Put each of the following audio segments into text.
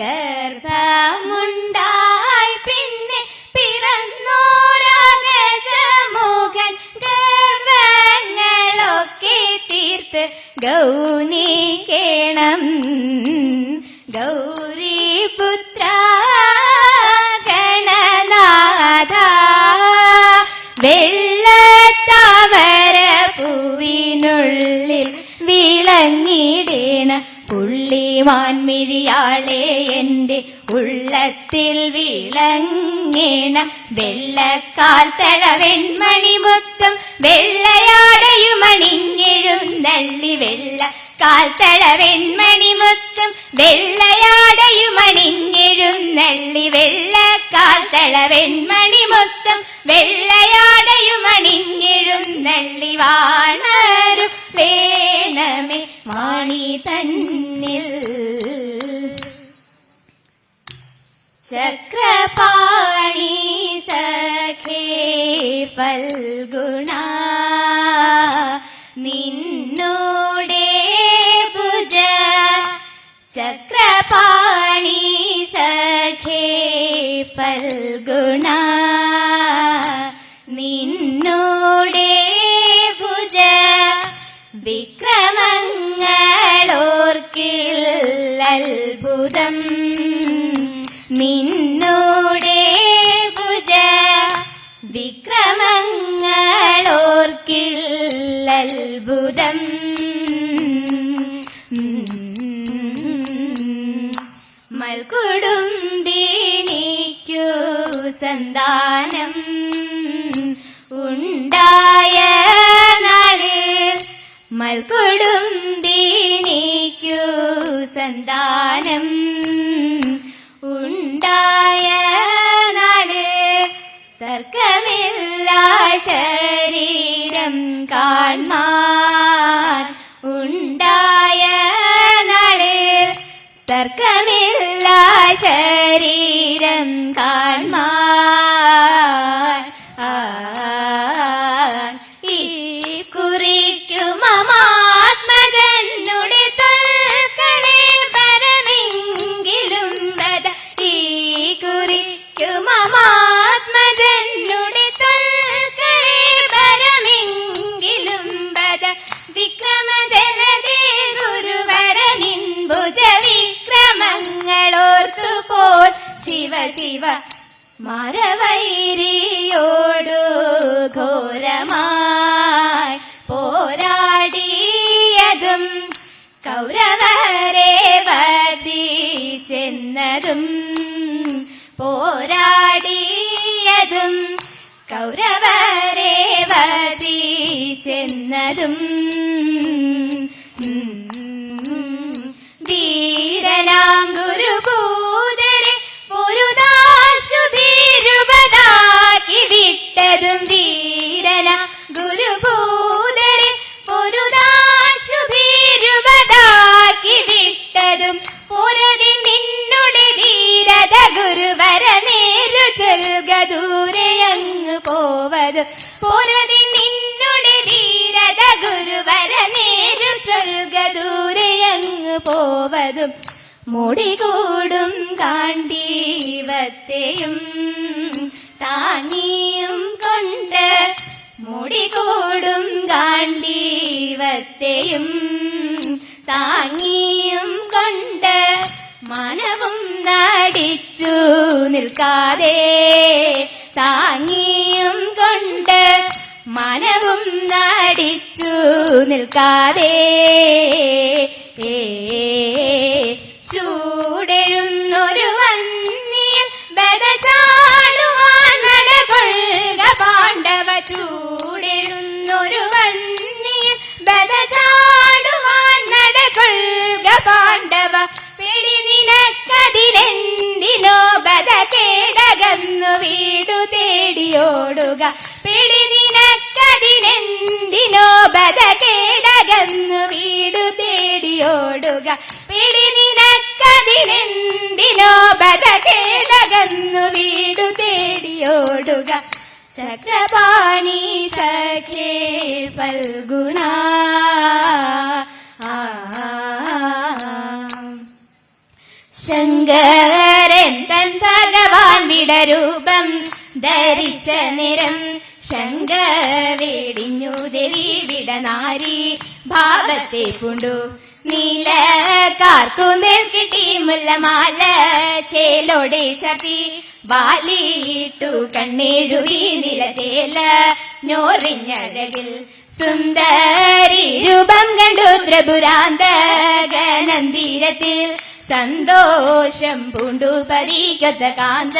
നേരം வெங்கேன வெள்ளக்கால் தள வெண்மணி முத்தம் வெள்ளையாடையும் அணிஞ்செழுந்தள்ளி வெள்ள கால் தள வெண்மணி முத்தம் வெள்ளையாடையும் அணிஞ்செழுந்தள்ளி வெள்ள தள வெண்மணி முத்தம் வெள்ளையாடையும் அணிஞ்செழுந்தள்ளி வாணரும் வேணமே வாணி தன் ചക്രപാണി സഖേ ഫൽഗുണ. നിന്നോടെ ഭുജ ചക്രപാണി സഖേ ഫൽഗുണ. നിന്നോടെ ഭുജ വിക്രമങ്ങളോർക്കിൽ അത്ഭുതം നിന്നോടെ ഭുജ. വിക്രമങ്ങളോർക്കിൽ അത്ഭുതം മൽക്കുടുംബിനിക്കു സന്താനം. ഉണ്ടായ നാളിൽ മൽക്കുടുംബിനിക്കു സന്താനം. ശരീരം കാൺമാൻ ഉണ്ടായ നളിൽ തർക്കമില്ല ശരീരം കാൺമാൻ കൗരവരെ ചെന്നതും പോരാടിയതും കൗരവരെ വധിച്ചെന്നതും ചെൽക ദൂരെയങ്ങ് പോവത്. പുരതി നിന്നുടെ ധീരത ഗുരുവര നേരു ചൊൽക ദൂരെയങ്ങ് പോവതും. മുടികൂടും കാണ്ടീവത്തെയും താങ്ങിയും കൊണ്ട് മുടികൂടും കാണ്ടീവത്തെയും താങ്ങിയും കൊണ്ട് മനവും നടിച്ചു നിൽക്കാതെ താങ്ങിയും കൊണ്ട് മനവും നടിച്ചു നിൽക്കാതെ ഏ നിനക്കതിനെന്തിനോ ബദ കേടകന്നു വീടു തേടിയോടുക. പിടി നിനക്കതിനെന്തിനോ ബദ കേടകന്നു വീടു തേടിയോടുക. പിടി നിനക്കതിനെന്തിനോ ബദ കേടകന്നു വീടു തേടിയോടുക. ചക്രപാണി സഖേ ഫൽഗുണ രൂപം ധരിച്ച നിരം ശങ്ക വേടിഞ്ഞു ദേവി വിടനാരി ഭാവത്തെ പുണ്ടു. നീല കാർക്കു നിൽക്കിട്ടി മുല്ലമാല ചേലോടെ ചതി വാലിയിട്ടു കണ്ണേഴുകി നിലചേല ഞോറിഞ്ഞഴകിൽ സുന്ദരി രൂപം കണ്ടു ത്രിപുരാന്തകനന്ദിരത്തിൽ സന്തോഷം പൂണ്ടു പരീകത കാന്ത.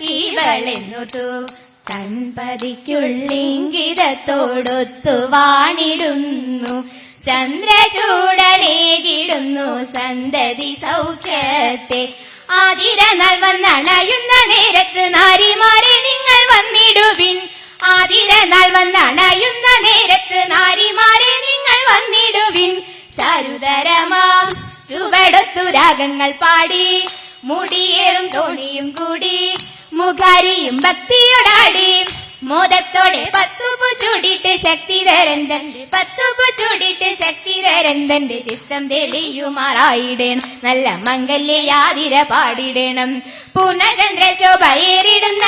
ഇവളെന്നൊട്ടു കൺപതിക്കുള്ളിങ്കിതത്തോടൊത്തു വാണിടുന്നു ചന്ദ്രചൂടലേകിടുന്നു സന്തതി സൗഖ്യത്തെ. ആതിര നാൾ വന്നണയുന്ന നേരത്ത് നാരിമാരെ നിങ്ങൾ വന്നിടുവിൻ. ആതിര നാൾ വന്നണയുന്ന നേരത്ത് നാരിമാരെ നിങ്ങൾ വന്നിടുവിൻ. ചാരുതരമാം ചുവടത്തു രാഗങ്ങൾ പാടി. മുടിയേറും തോണിയും കൂടി. മുഖാരിയും ഭക്തിയോടാടി. മോദത്തോടെ പത്തുപു ചൂടിയിട്ട് ശക്തിധരന്തന്റെ പത്തുപു ചൂടിയിട്ട് ശക്തിധരന്തന്റെ ചിത്തം തെളിയുമാറായിടണം. നല്ല മംഗല്യാതിര പാടിടണം. പൂർണചന്ദ്ര ശോഭ ഏറിടുന്ന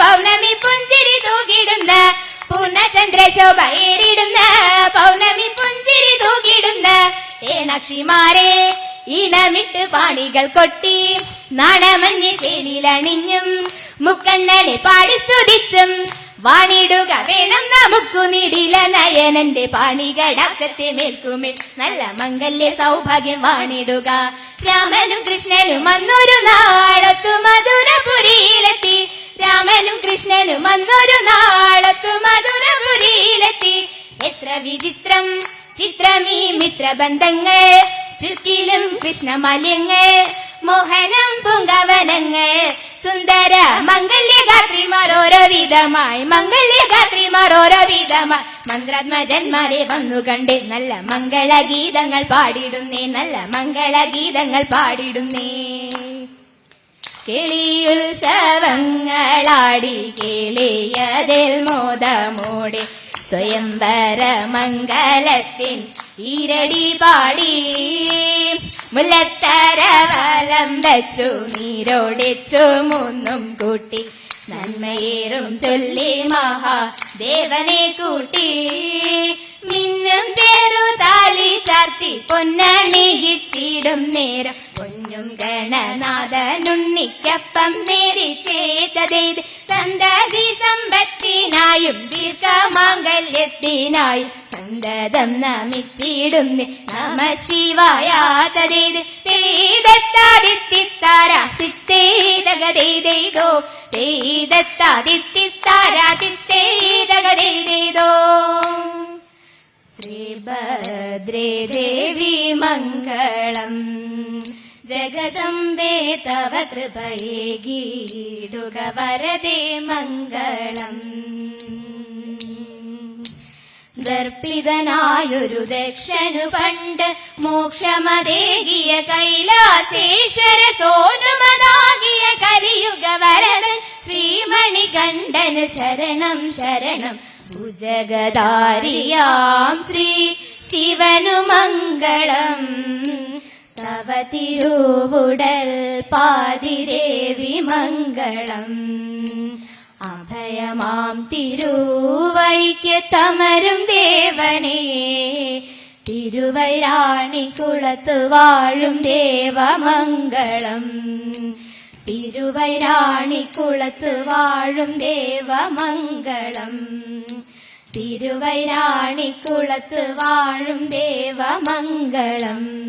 പൗർണമി പുഞ്ചിരി തൂകിടുന്ന പൂർണചന്ദ്ര ശോഭ ഏറിടുന്ന പൗർണമി ഏണാക്ഷിമാരെ ഇനമിട്ട് പാണികൾ കൊട്ടി നാണമഞ്ഞ് ചേലിലണിഞ്ഞും മുക്കണ്ണനെ പാടി സ്തുതിച്ചും വാണിടുക വേണം നമുക്കു നിടില നയനന്റെ പാണികടാക്ഷത്തെ മേൽക്കുമേൽ. നല്ല മംഗല്യ സൗഭാഗ്യം വാണിടുക. രാമനും കൃഷ്ണനും അന്നൊരു നാളത്തു മധുരപുരിയിലെത്തി. രാമനും കൃഷ്ണനും അന്നൊരു നാളത്തു മധുരപുരിയിലെത്തി. എത്ര വിചിത്രം ചിത്രമീ മിത്രബന്ധങ്ങൾ ചുക്കിലും കൃഷ്ണമല്യങ്ങൾ മോഹനം പുങ്കവനങ്ങൾ സുന്ദര മംഗല്യഗാത്രിമാർ ഓരോ വിധമായി മംഗല്യഗാത്രിമാർ ഓരോ വിധമായി. മന്ത്രാത്മജന്മാരെ വന്നു കണ്ടേ നല്ല മംഗളഗീതങ്ങൾ പാടിടുന്നേ നല്ല മംഗളഗീതങ്ങൾ പാടിടുന്നേ. കിളിയുത്സവങ്ങളാടി കേളിയതിൽ മോദമോടെ സ്വയംവര മംഗലത്തിൻ ഈരടി പാടി മുല്ലത്തര വലം വെച്ചു നീരോടിച്ചു മൂന്നും കൂട്ടി. നന്മയേറും ചൊല്ലി മഹാ ദേവനെ കൂട്ടി. മിന്നും ചേരു താളി ചാർത്തി പൊന്നണിയിച്ചിടും നേരം. പൊന്നും ഗണനാഥനുണ്ണിക്കപ്പം നേരി ചെയ്തതേത് സന്തതി സമ്പത്തിനായും ദീർഘമാംഗല്യത്തിനായും സന്തതം നമിച്ചിടുന്നേ നമ ശിവായ തരേത് തേതത്താദിത്തിത്താര തിത്തേതകതേതോ തിത്തേതകതേതോ ശ്രീഭദ്രേ ദേവി മംഗളം. ജഗദംബേ തവ കൃപയേകീടുക വരദേ മംഗളം. ദർപ്പിതനായൊരു ദക്ഷനു പണ്ട് മോക്ഷമതേകിയ കൈലാസേശ്വര സോനുമതാകിയ കലിയുഗ വരദൻ ശ്രീമണികണ്ഠന് ശരണം ശരണം. ഭുജഗദാരിയാം ശ്രീ ശിവനു മംഗളം. തവ തിരുവുടൽ പാതിരേവി മംഗളം. மாம் திருவைக்கு தமரும் தேவனே. திருவைராணி குளத்து வாழும் தேவமங்கலம். திருவைராணி குளத்து வாழும் தேவமங்கலம். திருவைராணி குளத்து வாழும் தேவமங்கலம்.